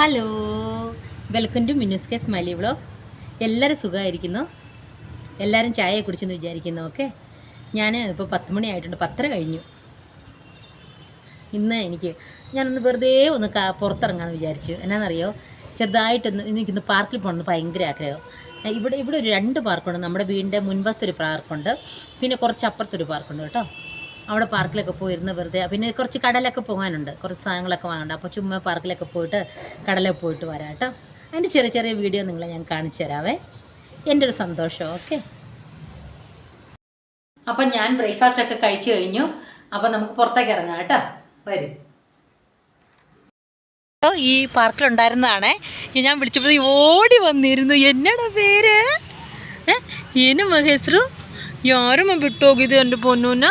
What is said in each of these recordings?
Hello. Welcome to Minnu's K smiley vlog. എല്ലാവരും സുഖമായിരിക്കുന്നു? എല്ലാവരും ചായ കുടിച്ചെന്ന് വിചാരിക്കുന്നു ഓക്കെ? ഞാൻ ഇപ്പോൾ പത്ത് മണിയായിട്ടുണ്ട് പത്തര കഴിഞ്ഞു. ഇന്ന് എനിക്ക് ഞാനൊന്ന് വെറുതെ ഒന്ന് പുറത്തിറങ്ങാമെന്ന് വിചാരിച്ചു. എന്നാണെന്നറിയോ ചെറുതായിട്ടൊന്ന് എനിക്കിന്ന് പാർക്കിൽ പോകണമെന്ന് ഭയങ്കര ആഗ്രഹം. ഇവിടെ ഇവിടെ ഒരു രണ്ട് പാർക്കുണ്ട്. നമ്മുടെ വീടിന്റെ മുൻവശത്തൊരു പാർക്കുണ്ട്. പിന്നെ കുറച്ച് അപ്പുറത്തൊരു പാർക്കുണ്ട് കേട്ടോ. അവിടെ പാർക്കിലൊക്കെ പോയിരുന്നു വെറുതെ. പിന്നെ കുറച്ച് കടലൊക്കെ പോകാനുണ്ട്. കുറച്ച് സാധനങ്ങളൊക്കെ വാങ്ങണ്ട അപ്പോൾ ചുമ്മാ പാർക്കിലൊക്കെ പോയിട്ട് കടലിൽ പോയിട്ട് വരാം കേട്ടോ. അതിന്റെ ചെറിയ ചെറിയ വീഡിയോ നിങ്ങളെ ഞാൻ കാണിച്ചു തരാവേ. എന്റെ ഒരു സന്തോഷം. ഓക്കെ. അപ്പം ഞാൻ ബ്രേക്ക്ഫാസ്റ്റ് ഒക്കെ കഴിച്ചു കഴിഞ്ഞു. അപ്പം നമുക്ക് പുറത്തേക്ക് ഇറങ്ങാം കേട്ടോ. വരും. ഈ പാർക്കിലുണ്ടായിരുന്നതാണേ ഞാൻ വിളിച്ചപ്പോൾ ഓടി വന്നിരുന്നു. എന്നടാ പേര്? ഏ? എനും മഹേശ്രു യാരും വിട്ടോക്കിയത് എന്റെ പൊന്നൂന?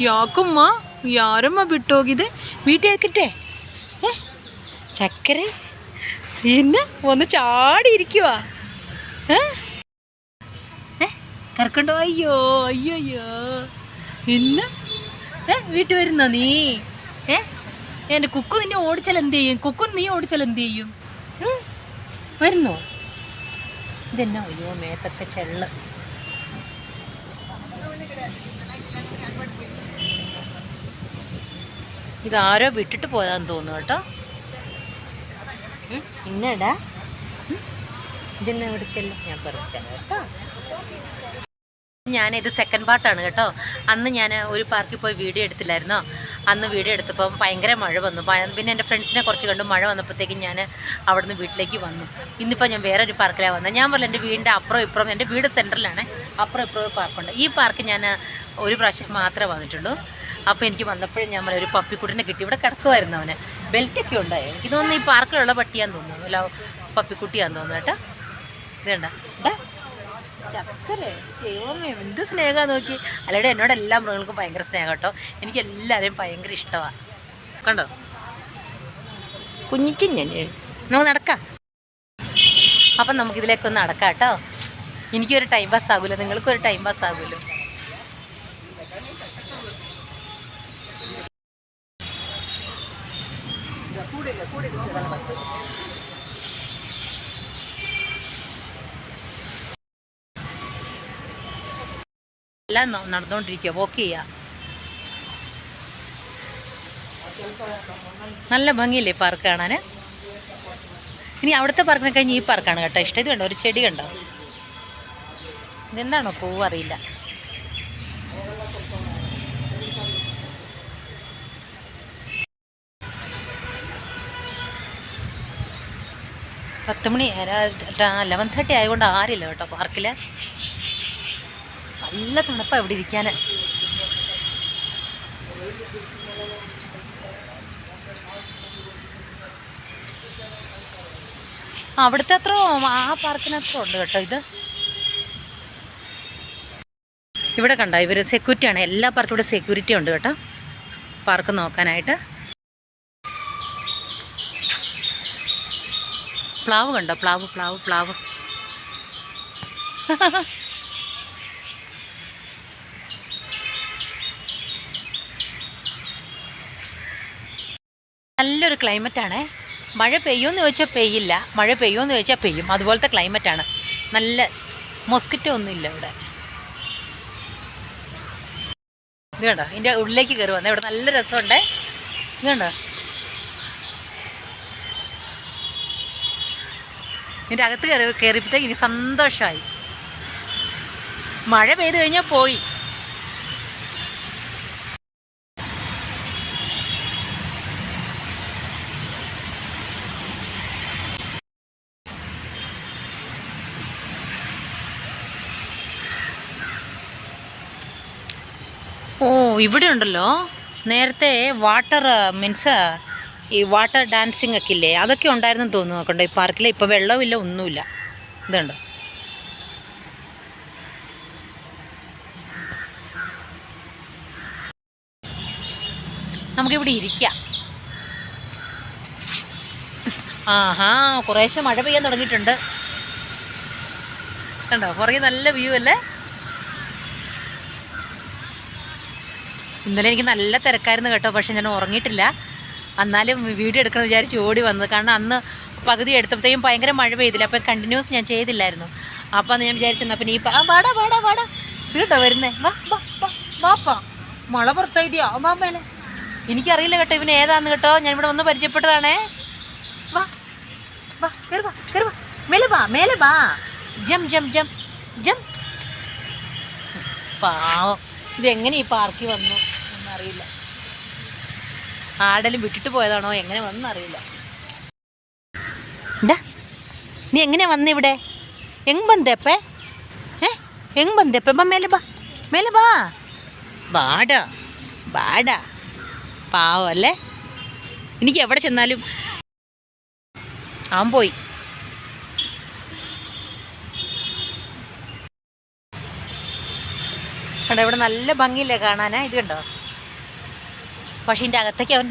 ಯಾಕಮ್ಮ ಯಾರಮ್ಮ ಬಿಟ್ಟೋಗಿದೆ വീട്ടിലെടുക്കട്ടെ ഏ ചക്കര എന്നെ ഒന്ന് ചാടി ഇരിക്കുവാ ഏ ഏ കറക്കണ്ടോ അയ്യോ അയ്യോ അയ്യോ എന്നെ ഏ വീട്ടിൽ വരുന്നോ നീ ഏ എൻ്റെ കുക്കു നിന്നെ ഓടിച്ചാൽ എന്ത് ചെയ്യും കുക്കു നീ ഓടിച്ചാൽ എന്ത് ചെയ്യും ഉം? വരുന്നോ ഇതെന്നാ അയ്യോ മേത്തൊക്കെ ചെള്ള് ഇതാരോ വിട്ടിട്ട് പോയതാന്ന് തോന്നുന്നു കേട്ടോ. ഇന്നടാ. ഇതെന്നാ ഇവിടെ ഞാൻ പറിച്ചാ കേട്ടോ. ഞാനിത് സെക്കൻഡ് പാർട്ടാണ് കേട്ടോ. അന്ന് ഞാൻ ഒരു പാർക്കിൽ പോയി വീഡിയോ എടുത്തില്ലായിരുന്നോ? അന്ന് വീഡിയോ എടുത്തപ്പോൾ ഭയങ്കര മഴ വന്നു. പിന്നെ എന്റെ ഫ്രണ്ട്സിനെ കുറച്ച് കണ്ടു. മഴ വന്നപ്പോഴത്തേക്കും ഞാൻ അവിടുന്ന് വീട്ടിലേക്ക് വന്നു. ഇന്നിപ്പോൾ ഞാൻ വേറൊരു പാർക്കിലാണ് വന്നത് ഞാൻ പറഞ്ഞു എന്റെ വീടിന്റെ അപ്പുറം ഇപ്പുറം എന്റെ വീട് സെന്ററിലാണ് അപ്പുറം ഇപ്പുറം പാർക്കുണ്ട് ഈ പാർക്ക് ഞാൻ ഒരു പ്രാവശ്യം മാത്രമേ വന്നിട്ടുള്ളൂ. അപ്പോൾ എനിക്ക് വന്നപ്പോഴും ഞാൻ ഒരു പപ്പിക്കുട്ടിനെ കിട്ടി. ഇവിടെ കിടക്കുമായിരുന്നു അവന്. ബെൽറ്റൊക്കെ ഉണ്ടായി. എനിക്ക് തോന്നുന്നു ഈ പാർക്കിലുള്ള പട്ടിയാന്ന് തോന്നുന്നു. അല്ല പപ്പിക്കുട്ടിയാന്ന് തോന്നുന്നു കേട്ടോ. ഇതേണ്ട എന്ത് സ്നേഹമാണ് നോക്കി. അല്ലടെ എന്നോട് എല്ലാ മൃഗങ്ങൾക്കും ഭയങ്കര സ്നേഹം കേട്ടോ. എനിക്ക് എല്ലാവരെയും ഭയങ്കര ഇഷ്ടമാണ് കണ്ടോ? കുഞ്ഞിച്ചു നമുക്ക് നടക്കാം. അപ്പം നമുക്കിതിലേക്കൊന്ന് നടക്കാം കേട്ടോ. എനിക്കൊരു ടൈം പാസ് ആകുമല്ലോ നിങ്ങൾക്കൊരു ടൈം പാസ് ആകുമല്ലോ എല്ലാം ന- നടന്നുകൊണ്ടിരിക്കുക വോക്ക് ചെയ്യുക നല്ല ഭംഗിയില്ലേ പാർക്ക് കാണാൻ? ഇനി അവിടുത്തെ പാർക്കിനെ കഴിഞ്ഞ് ഈ പാർക്കാണ് കേട്ടോ ഇഷ്ടം. ഇത് കണ്ടോ? ഒരു ചെടി കണ്ടോ? ഇതെന്താണോ പൂവ് അറിയില്ല. പത്ത് മണി ലെവൻ തേർട്ടി ആയതുകൊണ്ട് ആരില്ല കേട്ടോ പാർക്കിൽ നല്ല തണുപ്പാണ് ഇവിടെ ഇരിക്കാൻ അവിടുത്തെ അത്ര ആ പാർക്കിനത്ര ഉണ്ട് കേട്ടോ ഇത്. ഇവിടെ കണ്ടോ ഇവർ സെക്യൂരിറ്റിയാണ് എല്ലാ പാർക്കും ഇവിടെ സെക്യൂരിറ്റി ഉണ്ട് കേട്ടോ. പാർക്ക് നോക്കാനായിട്ട്. പ്ലാവ് കണ്ടോ? പ്ലാവ് പ്ലാവ് പ്ലാവ്. നല്ലൊരു ക്ലൈമറ്റാണ്. മഴ പെയ്യുമെന്ന് ചോദിച്ചാൽ പെയ്യില്ല. മഴ പെയ്യുമെന്ന് ചോദിച്ചാൽ പെയ്യും. അതുപോലത്തെ ക്ലൈമറ്റാണ്. നല്ല മൊസ്കിറ്റോ ഒന്നും ഇല്ല ഇവിടെ. ഇത് കണ്ടോ? ഇതിന്റെ ഉള്ളിലേക്ക് കയറി വന്നേ. ഇവിടെ നല്ല രസമുണ്ടേ. ഇത് കണ്ടോ? ഇതിന്റെ അകത്ത് കയറി കയറിയപ്പോഴത്തേക്ക് ഇനി സന്തോഷമായി മഴ പെയ്ത് കഴിഞ്ഞാൽ പോയി. ഓ ഇവിടെ ഉണ്ടല്ലോ നേരത്തെ വാട്ടർ മീൻസ് ഈ വാട്ടർ ഡാൻസിങ് ഒക്കെ ഇല്ലേ അതൊക്കെ ഉണ്ടായിരുന്നു തോന്നുന്നു നോക്കണ്ടോ ഈ പാർക്കിൽ ഇപ്പോൾ വെള്ളമില്ല ഒന്നുമില്ല. ഇതുണ്ട്? നമുക്കിവിടെ ഇരിക്കാം. ആഹാ കുറേശ്ശെ മഴ പെയ്യാൻ തുടങ്ങിയിട്ടുണ്ട്. കണ്ടോ പുറകെ നല്ല വ്യൂ അല്ലേ? ഇന്നലെ എനിക്ക് നല്ല തിരക്കായിരുന്നു കേട്ടോ പക്ഷെ ഞാൻ ഉറങ്ങിയിട്ടില്ല. എന്നാലും വീഡിയോ എടുക്കണം വിചാരിച്ച് ഓടി വന്നത്. കാരണം അന്ന് പകുതി എടുത്തപ്പോഴത്തേക്കും ഭയങ്കര മഴ പെയ്തില്ല. അപ്പം കണ്ടിന്യൂസ് ഞാൻ ചെയ്തില്ലായിരുന്നു. അപ്പം ഞാൻ വിചാരിച്ചെന്നാ പിന്നെ ഈ ആ വാടാ വാടാ വാടാ. ഇത് കേട്ടോ വരുന്നേ. വാ വാ വാ വാപ്പാ. മഴ വാ മേലെ എനിക്കറിയില്ല കേട്ടോ ഇവന് ഏതാന്ന് കേട്ടോ. ഞാൻ ഇവിടെ വന്ന് പരിചയപ്പെട്ടതാണേ. വാ വാ കയറി വാ വാ. മേലെ വാ മേലെ വാ. ജം ജം ജം ജം. പാവം. ഇതെങ്ങനെ ഈ പാർക്കിൽ വന്നു? എന്നറിയില്ല ആടലും വിട്ടിട്ട് പോയതാണോ? എങ്ങനെ വന്നറിയില്ല എന്താ? നീ എങ്ങനെയാ വന്ന ഇവിടെ? എങ് ബന്ധപ്പേ ഏ? എങ് ബന്ധപ്പേ ബാ മേലെ ബാ. മേലെ ബാ. ബാടാ. ബാടാ. പാവം അല്ലേ? എനിക്ക് എവിടെ ചെന്നാലും അവൻ പോയി. കണ്ടോ ഇവിടെ നല്ല ഭംഗിയില്ലേ കാണാനാ? ഇത് കണ്ടോ? പക്ഷേ ഇതിന്റെ അകത്തേക്ക് അവൻ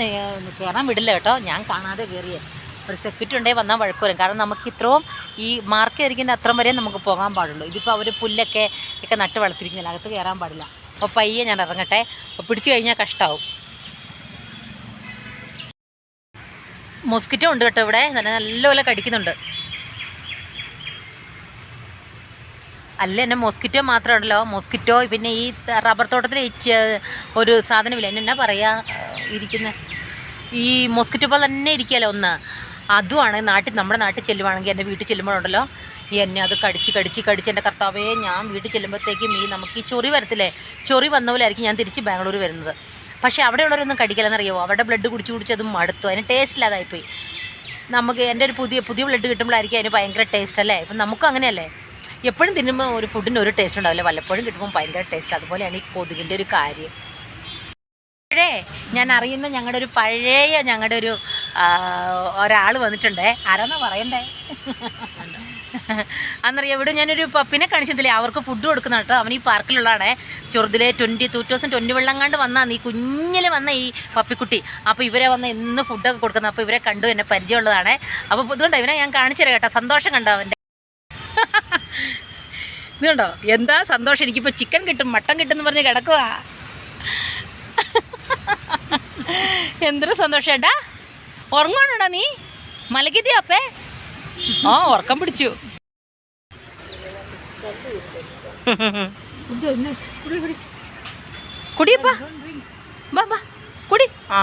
കയറാൻ വിടില്ല കേട്ടോ. ഞാൻ കാണാതെ കയറിയേ ഒരു സെക്യൂരിറ്റി ഉണ്ടെങ്കിൽ വന്നാൽ വഴക്ക് വരും കാരണം നമുക്ക് ഇത്രയും ഈ മാർക്ക് ചെയ്തിരിക്കുന്ന അത്രയും വരെ നമുക്ക് പോകാൻ പാടുള്ളൂ. ഇതിപ്പോൾ അവർ പുല്ലൊക്കെ ഒക്കെ നട്ട് വളർത്തിരിക്കുന്നില്ല അകത്ത് കയറാൻ പാടില്ല. അപ്പോൾ പയ്യെ ഞാൻ ഇറങ്ങട്ടെ. അപ്പോൾ പിടിച്ചു കഴിഞ്ഞാൽ കഷ്ടമാവും മോസ്കിറ്റോ ഉണ്ട് കേട്ടോ ഇവിടെ. നല്ല നല്ലപോലെ കടിക്കുന്നുണ്ട്. അല്ല എന്നെ മോസ്കിറ്റോ മാത്രമാണല്ലോ മോസ്കിറ്റോ പിന്നെ ഈ റബ്ബർ തോട്ടത്തിൽ ഒരു സാധനമില്ല? എന്നെ എന്നാ പറയാ? ഇരിക്കുന്ന. ഈ മോസ്കിറ്റോ പോലെ തന്നെ ഇരിക്കുകയല്ലോ ഒന്ന്. അതുമാണ് നാട്ടിൽ നമ്മുടെ നാട്ടിൽ ചെല്ലുവാണെങ്കിൽ എന്റെ വീട്ടിൽ ചെല്ലുമ്പോഴുണ്ടല്ലോ. എന്നെ അത് കടിച്ച് കടിച്ച് കടിച്ച് എന്റെ കർത്താവേ ഞാൻ വീട്ടിൽ ചെല്ലുമ്പോഴത്തേക്കും ഈ നമുക്ക് ഈ ചൊറി വരത്തില്ലേ? ചൊറി വന്ന പോലെ ആയിരിക്കും ഞാൻ തിരിച്ച് ബാംഗ്ലൂർ വരുന്നത്. പക്ഷേ അവിടെയുള്ളവരൊന്നും കടിക്കില്ലെന്നറിയോ അവരുടെ ബ്ലഡ് കുടിച്ച് കുടിച്ച് അത് മടുത്തു. അതിന് ടേസ്റ്റ് ഇല്ലാതായിപ്പോയി. നമുക്ക് എന്റെ ഒരു പുതിയ പുതിയ ബ്ലഡ് കിട്ടുമ്പോഴായിരിക്കും അതിന് ഭയങ്കര ടേസ്റ്റ് അല്ലേ? ഇപ്പം നമുക്കും അങ്ങനെയല്ലേ? എപ്പോഴും തിന്നുമ്പോൾ ഒരു ഫുഡിന് ഒരു ടേസ്റ്റ് ഉണ്ടാവില്ല. വല്ലപ്പോഴും കിട്ടുമ്പോൾ ഭയങ്കര ടേസ്റ്റ് അതുപോലെയാണ് ഈ കൊതുകിന്റെ ഒരു കാര്യം. പഴേ ഞാൻ അറിയുന്ന ഞങ്ങളുടെ ഒരു പഴയ ഞങ്ങളുടെ ഒരു ഒരാൾ വന്നിട്ടുണ്ടേ. ആരാന്നാ പറയണ്ടേ? അന്നറിയാം ഇവിടെ ഞാനൊരു പപ്പിനെ കാണിച്ചതില്ലേ അവർക്ക് ഫുഡ് കൊടുക്കുന്ന കേട്ടോ. അവൻ ഈ പാർക്കിലുള്ളതാണേ. ചെറുതിലെ ട്വന്റി ടു തൗസൻഡ് ട്വന്റി വെള്ളങ്ങാണ്ട് വന്നാ നീ കുഞ്ഞിൽ വന്ന ഈ പപ്പിക്കുട്ടി. അപ്പോൾ ഇവരെ വന്ന് ഇന്ന് ഫുഡൊക്കെ കൊടുക്കുന്നത് അപ്പോൾ ഇവരെ കണ്ടു എന്നെ പരിചയമുള്ളതാണ്. അപ്പോൾ ഇതുകൊണ്ട് ഇവനെ ഞാൻ കാണിച്ചു തരാം കേട്ടോ. സന്തോഷം കണ്ടോ അവന്റെ? ഇത് കണ്ടോ? എന്താ സന്തോഷം? എനിക്കിപ്പോൾ ചിക്കൻ കിട്ടും മട്ടൻ കിട്ടും എന്ന് പറഞ്ഞ് കിടക്കുക എന്തൊരു സന്തോഷം ഏട്ടാ? ഉറങ്ങാണോടാ നീ? മലക്കിത്തിയോ അപ്പേ. ആ ഉറക്കം പിടിച്ചു. കുടിയപ്പാ ബാ ബാ കുടി. ആ.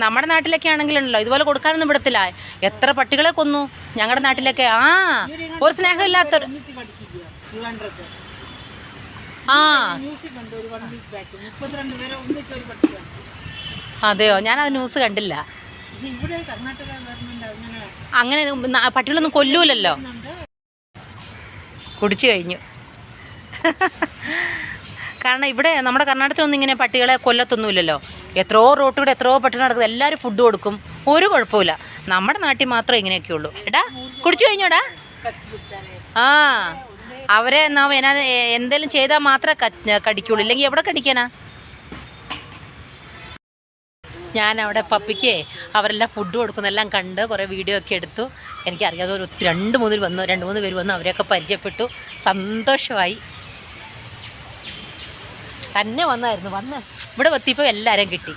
നമ്മുടെ നാട്ടിലൊക്കെ ആണെങ്കിലുണ്ടല്ലോ ഇതുപോലെ കൊടുക്കാനൊന്നും വിടത്തില്ല. എത്ര പട്ടികളെ കൊന്നു? ഞങ്ങളുടെ നാട്ടിലൊക്കെ. ആ ഒരു സ്നേഹമില്ലാത്തൊരു ആ. അതെയോ? ഞാനത് ന്യൂസ് കണ്ടില്ല. അങ്ങനെ പട്ടികളൊന്നും കൊല്ലൂലല്ലോ. കുടിച്ചു കഴിഞ്ഞു. കാരണം ഇവിടെ നമ്മുടെ കർണാടകത്തിലൊന്നും ഇങ്ങനെ പട്ടികളെ കൊല്ലത്തൊന്നുമില്ലല്ലോ. എത്രയോ റോട്ടിലൂടെ എത്രയോ പട്ടി നടക്കുന്നത്. എല്ലാവരും ഫുഡ് കൊടുക്കും. ഒരു കുഴപ്പമില്ല നമ്മുടെ നാട്ടിൽ മാത്രമേ ഇങ്ങനെയൊക്കെ ഉള്ളൂ എടാ കുടിച്ചു കഴിഞ്ഞോടാ? ആ അവരെ എന്നാ എന്നാ എന്തെങ്കിലും ചെയ്താൽ മാത്രമേ കടിക്കുള്ളൂ. ഇല്ലെങ്കിൽ എവിടെ കടിക്കാനാ? ഞാൻ അവിടെ പപ്പിക്ക് അവരെല്ലാം ഫുഡ് കൊടുക്കുന്നതെല്ലാം കണ്ട് കുറേ വീഡിയോ ഒക്കെ എടുത്തു. എനിക്കറിയാതെ ഒരു രണ്ട് മൂന്നിൽ വന്നു രണ്ട് മൂന്ന് പേര് വന്നു അവരെയൊക്കെ പരിചയപ്പെട്ടു. സന്തോഷമായി. തന്നെ വന്നായിരുന്നു. വന്ന് ഇവിടെ എത്തിയപ്പോൾ എല്ലാവരെയും കിട്ടി.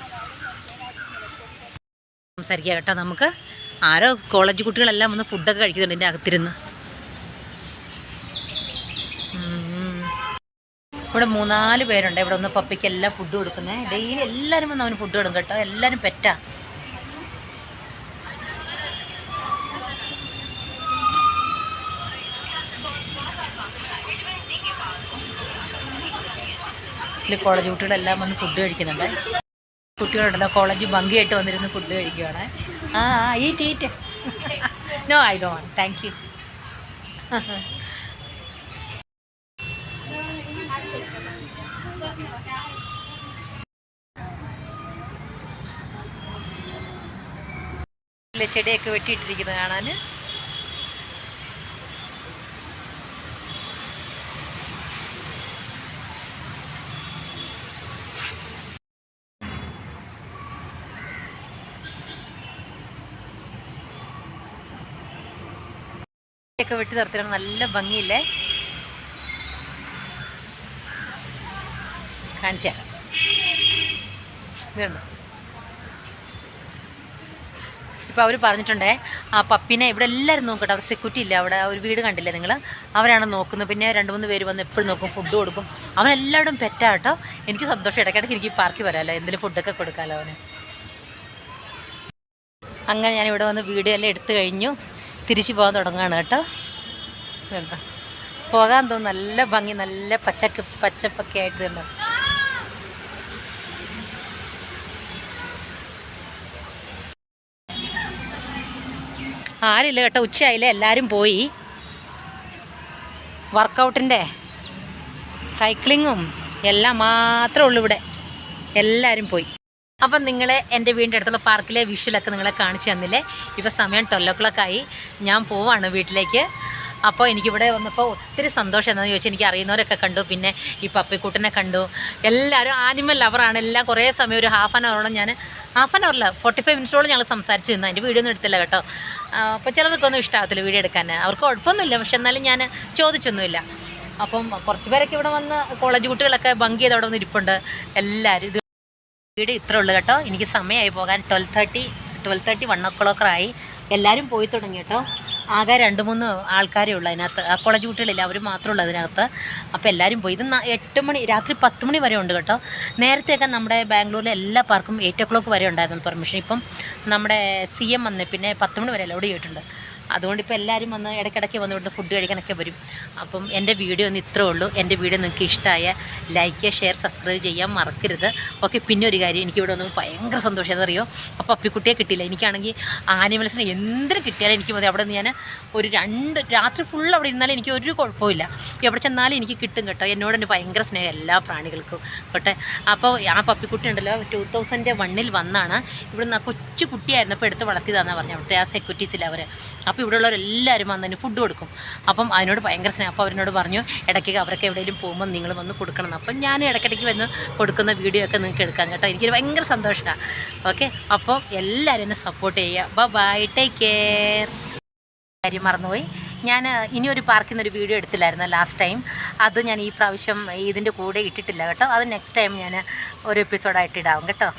സംസാരിക്കാം കേട്ടോ നമുക്ക്. ആരോ കോളേജ് കുട്ടികളെല്ലാം വന്ന് ഫുഡൊക്കെ കഴിക്കുന്നുണ്ട് എന്റെ അകത്തിരുന്ന്. ഇവിടെ മൂന്നാൽ പേരുണ്ട്. ഇവിടെ ഒന്ന് പപ്പയ്ക്ക് എല്ലാം ഫുഡ് കൊടുക്കുന്നത് ഡെയിലി എല്ലാവരും വന്ന് അവന് ഫുഡ് കൊടുക്കും കേട്ടോ. എല്ലാവരും പെറ്റാ. ഇതിൽ കോളേജ് കുട്ടികളെല്ലാം വന്ന് ഫുഡ് കഴിക്കുന്നുണ്ട്. കുട്ടികളുണ്ടല്ലോ കോളേജ് ഭംഗിയായിട്ട് വന്നിരുന്ന് ഫുഡ് കഴിക്കുകയാണ് ആ ഈ eat no I Dr want thank you ചെടിയൊക്കെ വെട്ടിയിട്ടിരിക്കുന്നത് കാണാൻ ഒക്കെ വെട്ടി നിർത്തിയാണ് നല്ല ഭംഗിയില്ലേ? കാണിച്ചു തരാം. ഇതുണ്ട്? അവർ പറഞ്ഞിട്ടുണ്ടേ ആ പപ്പിനെ ഇവിടെ എല്ലാവരും നോക്കട്ടെ. അവർ സെക്യൂരിറ്റി ഇല്ല. അവിടെ ഒരു വീട് കണ്ടില്ലേ നിങ്ങൾ അവരാണ് നോക്കുന്നത്. പിന്നെ രണ്ട് മൂന്ന് പേര് വന്ന് എപ്പോഴും നോക്കും ഫുഡ് കൊടുക്കും. അവനെല്ലാവരും പെറ്റാട്ടോ എനിക്ക് സന്തോഷം. ഇടയ്ക്കിടയ്ക്ക് എനിക്ക് പാർക്കിൽ വരാമല്ലോ എന്തെങ്കിലും ഫുഡൊക്കെ കൊടുക്കാമല്ലോ അവന്. അങ്ങനെ ഞാൻ ഇവിടെ വന്ന് വീഡിയോ എല്ലാം എടുത്തു കഴിഞ്ഞു. തിരിച്ചു പോകാൻ തുടങ്ങുകയാണ് കേട്ടോ. കേട്ടോ പോകാൻ തോന്നുന്നു. നല്ല ഭംഗി നല്ല പച്ചക്ക് പച്ചപ്പൊക്കെ ആയിട്ട് ഇതുണ്ടോ? ആരില്ല കേട്ടോ. ഉച്ചയായില്ലേ? എല്ലാവരും പോയി. വർക്കൗട്ടിന്റെ സൈക്ലിങ്ങും എല്ലാം മാത്രമേ ഉള്ളൂ ഇവിടെ. എല്ലാവരും പോയി. അപ്പം നിങ്ങളെ എന്റെ വീടിന്റെ അടുത്തുള്ള പാർക്കിലെ വിഷ്വലൊക്കെ നിങ്ങളെ കാണിച്ചു തന്നില്ലേ? ഇപ്പോൾ സമയം ട്വൽവ് ഓ ക്ലോക്ക് ആയി. ഞാൻ പോവാണ് വീട്ടിലേക്ക്. അപ്പോൾ എനിക്കിവിടെ വന്നപ്പോൾ ഒത്തിരി സന്തോഷം എന്താണെന്ന് ചോദിച്ചാൽ എനിക്ക് അറിയുന്നവരൊക്കെ കണ്ടു. പിന്നെ ഈ പപ്പിക്കുട്ടനെ കണ്ടു. എല്ലാവരും ആനിമൽ ലവറാണ് എല്ലാം കുറേ സമയം ഒരു ഹാഫ് ആൻ അവറോളം ഞാൻ ഹാഫ് ആൻ അവറില്ല ഫോർട്ടി ഫൈവ് മിനിറ്റ്സോളം ഞങ്ങൾ സംസാരിച്ചു നിന്നു. അതിന്റെ വീഡിയോ ഒന്നും എടുത്തില്ല കേട്ടോ. അപ്പോൾ ചിലർക്കൊന്നും ഇഷ്ടമാകത്തില്ല വീഡിയോ എടുക്കാൻ. അവർക്ക് കുഴപ്പമൊന്നുമില്ല. പക്ഷെ എന്നാലും ഞാൻ ചോദിച്ചൊന്നുമില്ല. അപ്പം കുറച്ച് പേരൊക്കെ ഇവിടെ വന്ന് കോളേജ് കുട്ടികളൊക്കെ ബങ്ക് ചെയ്ത് അവിടെ വന്ന് ഇരിപ്പുണ്ട്. എല്ലാവരും ഇത് ഇത്ര ഉള്ളു കേട്ടോ. എനിക്ക് സമയമായി പോകാൻ twelve thirty twelve thirty one O ക്ലോക്കറായി എല്ലാവരും പോയി തുടങ്ങി കേട്ടോ. ആകെ രണ്ട് മൂന്ന് ആൾക്കാരേ ഉള്ളൂ അതിനകത്ത്. ആ കോളേജ് കുട്ടികളില്ല അവർ മാത്രമേ ഉള്ളൂ അതിനകത്ത്. അപ്പോൾ എല്ലാവരും പോയി. ഇത് എട്ട് മണി രാത്രി പത്ത് മണി വരെ ഉണ്ട് കേട്ടോ. നേരത്തെയൊക്കെ നമ്മുടെ ബാംഗ്ലൂരിലെ എല്ലാ പാർക്കും എയ്റ്റ് ഒ ക്ലോക്ക് വരെ ഉണ്ടായിരുന്നു പെർമിഷൻ ഇപ്പം നമ്മുടെ സി എം വന്ന് പിന്നെ പത്ത് മണി വരെ അലോഡ് ചെയ്തിട്ടുണ്ട്. അതുകൊണ്ട് ഇപ്പോൾ എല്ലാവരും വന്ന് ഇടയ്ക്കിടയ്ക്ക് വന്ന് ഇവിടുന്ന് ഫുഡ് കഴിക്കാനൊക്കെ വരും. അപ്പം എന്റെ വീഡിയോ ഒന്ന് ഇത്രേ ഉള്ളൂ. എന്റെ വീഡിയോ നിങ്ങൾക്ക് ഇഷ്ടമായ ലൈക്ക് ഷെയർ സബ്സ്ക്രൈബ് ചെയ്യാൻ മറക്കരുത്. ഓക്കെ പിന്നെ ഒരു കാര്യം എനിക്കിവിടെ വന്ന് ഭയങ്കര സന്തോഷം. എന്നറിയോ അപ്പോൾ അപ്പിക്കുട്ടിയെ കിട്ടിയില്ല. എനിക്കാണെങ്കിൽ ആനിമൽസിനെ എന്തിനും കിട്ടിയാലും എനിക്ക് മതി. അവിടെ നിന്ന് ഞാൻ ഒരു രണ്ട് രാത്രി ഫുൾ അവിടെ ഇരുന്നാലും എനിക്ക് ഒരു കുഴപ്പമില്ല എവിടെ ചെന്നാലും എനിക്ക് കിട്ടും കേട്ടോ. എന്നോട് തന്നെ ഭയങ്കര സ്നേഹം എല്ലാ പ്രാണികൾക്കും. കേട്ടെ? അപ്പോൾ ആ പപ്പിക്കുട്ടി ഉണ്ടല്ലോ ടൂ തൗസൻഡ് വണ്ണിൽ വന്നാണ്. ഇവിടുന്ന് കൊച്ചു കുട്ടിയായിരുന്നപ്പോൾ എടുത്ത് വളർത്തിയതാണെന്നാണ് പറഞ്ഞു അവിടുത്തെ ആ സെക്യൂരിറ്റീസിൽ അവർ അപ്പോൾ ഇവിടെ ഉള്ളവരെല്ലാവരും വന്നതിന് ഫുഡ് കൊടുക്കും. അപ്പം അതിനോട് ഭയങ്കര സ്നേഹം. അപ്പോൾ അവരോട് പറഞ്ഞു ഇടയ്ക്ക് അവരൊക്കെ എവിടെയെങ്കിലും പോകുമ്പോൾ നിങ്ങൾ വന്ന് കൊടുക്കണം അപ്പം ഞാൻ ഇടയ്ക്കിടയ്ക്ക് വന്ന് കൊടുക്കുന്ന വീഡിയോ ഒക്കെ നിങ്ങൾക്ക് എടുക്കാം കേട്ടോ. എനിക്ക് ഭയങ്കര സന്തോഷമാണ് ഓക്കെ അപ്പോൾ എല്ലാവരും എന്നെ സപ്പോർട്ട് ചെയ്യുക. ബൈ ടേക്ക് കെയർ കാര്യം മറന്നുപോയി. ഞാൻ ഇനി ഒരു പാർക്കിൽ നിന്നൊരു വീഡിയോ എടുത്തില്ലായിരുന്നു ലാസ്റ്റ് ടൈം അത് ഞാൻ ഈ പ്രാവശ്യം ഇതിന്റെ കൂടെ ഇട്ടിട്ടില്ല കേട്ടോ. അത് നെക്സ്റ്റ് ടൈം ഞാൻ ഒരു എപ്പിസോഡായിട്ട് ഇടാവും കേട്ടോ.